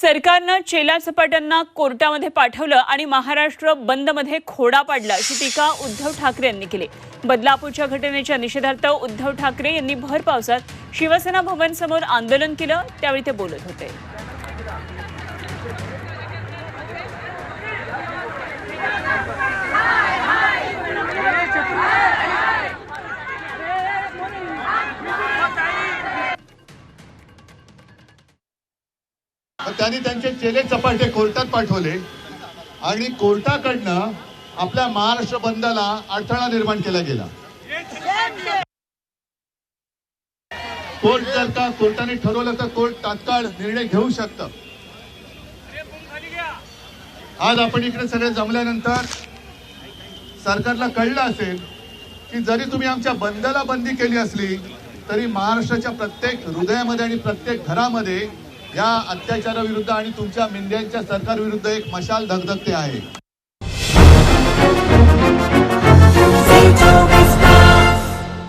सरकारनं चेला सपाट्यांना कोर्टामध्ये पाठवलं आणि महाराष्ट्र बंदमध्ये खोडा पाडला अशी टीका उद्धव ठाकरे यांनी केली. बदलापूरच्या घटनेच्या निषेधार्थ उद्धव ठाकरे यांनी भर पावसात शिवसेना भवन समोर आंदोलन केलं त्यावेळी ते बोलत होते. त्यांनी त्यांचे चेले चपाटे कोर्टात पाठवले आणि कोर्टाकडनं आपल्या महाराष्ट्र बंदला अडथळा निर्माण केला गेला. कोर्ट जर का कोर्टाने ठरवलं तर कोर्ट तात्काळ निर्णय घेऊ शकत. आज आपण इकडे सगळे जमल्यानंतर सरकारला कळलं असेल की जरी तुम्ही आमच्या बंदला बंदी केली असली तरी महाराष्ट्राच्या प्रत्येक हृदयामध्ये आणि प्रत्येक घरामध्ये या अत्याचाराविरुद्ध आणि तुमच्या मेंढ्यांच्या सरकारविरुद्ध एक मशाल धगधगते आहे.